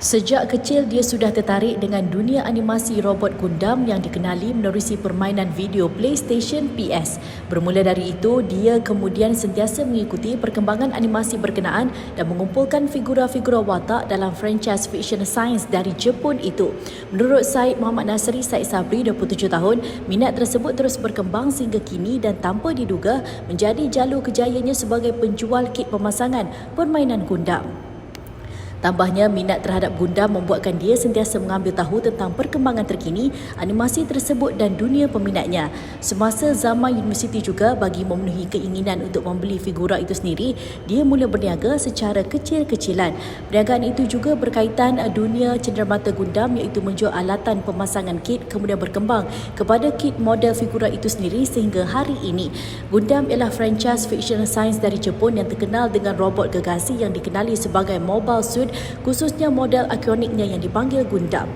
Sejak kecil dia sudah tertarik dengan dunia animasi robot Gundam yang dikenali menerusi permainan video PlayStation PS. Bermula dari itu, dia kemudian sentiasa mengikuti perkembangan animasi berkenaan dan mengumpulkan figura-figura watak dalam franchise fiction science dari Jepun itu. Menurut Said Muhammad Nasri Said Sabri 27 tahun, minat tersebut terus berkembang sehingga kini dan tanpa diduga menjadi jalur kejayaannya sebagai penjual kit pemasangan permainan Gundam. Tambahnya, minat terhadap Gundam membuatkan dia sentiasa mengambil tahu tentang perkembangan terkini animasi tersebut dan dunia peminatnya. Semasa zaman universiti juga bagi memenuhi keinginan untuk membeli figura itu sendiri, dia mula berniaga secara kecil-kecilan. Perniagaan itu juga berkaitan dunia cenderamata Gundam iaitu menjual alatan pemasangan kit kemudian berkembang kepada kit model figura itu sendiri sehingga hari ini. Gundam ialah franchise fiction science dari Jepun yang terkenal dengan robot gegasi yang dikenali sebagai mobile suit khususnya model ikoniknya yang dipanggil Gundam.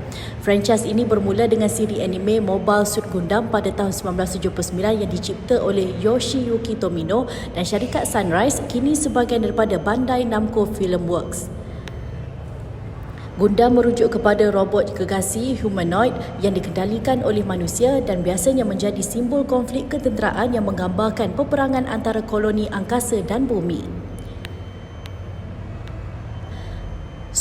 Franchise ini bermula dengan siri anime Mobile Suit Gundam pada tahun 1979 yang dicipta oleh Yoshiyuki Tomino dan syarikat Sunrise kini sebahagian daripada Bandai Namco Filmworks. Gundam merujuk kepada robot gegasi humanoid yang dikendalikan oleh manusia dan biasanya menjadi simbol konflik ketenteraan yang menggambarkan peperangan antara koloni angkasa dan bumi.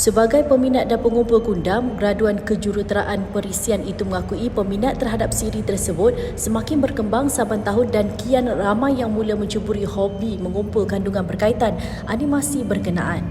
Sebagai peminat dan pengumpul gundam, graduan kejuruteraan perisian itu mengakui peminat terhadap siri tersebut semakin berkembang saban tahun dan kian ramai yang mula mencuburi hobi mengumpul kandungan berkaitan animasi berkenaan.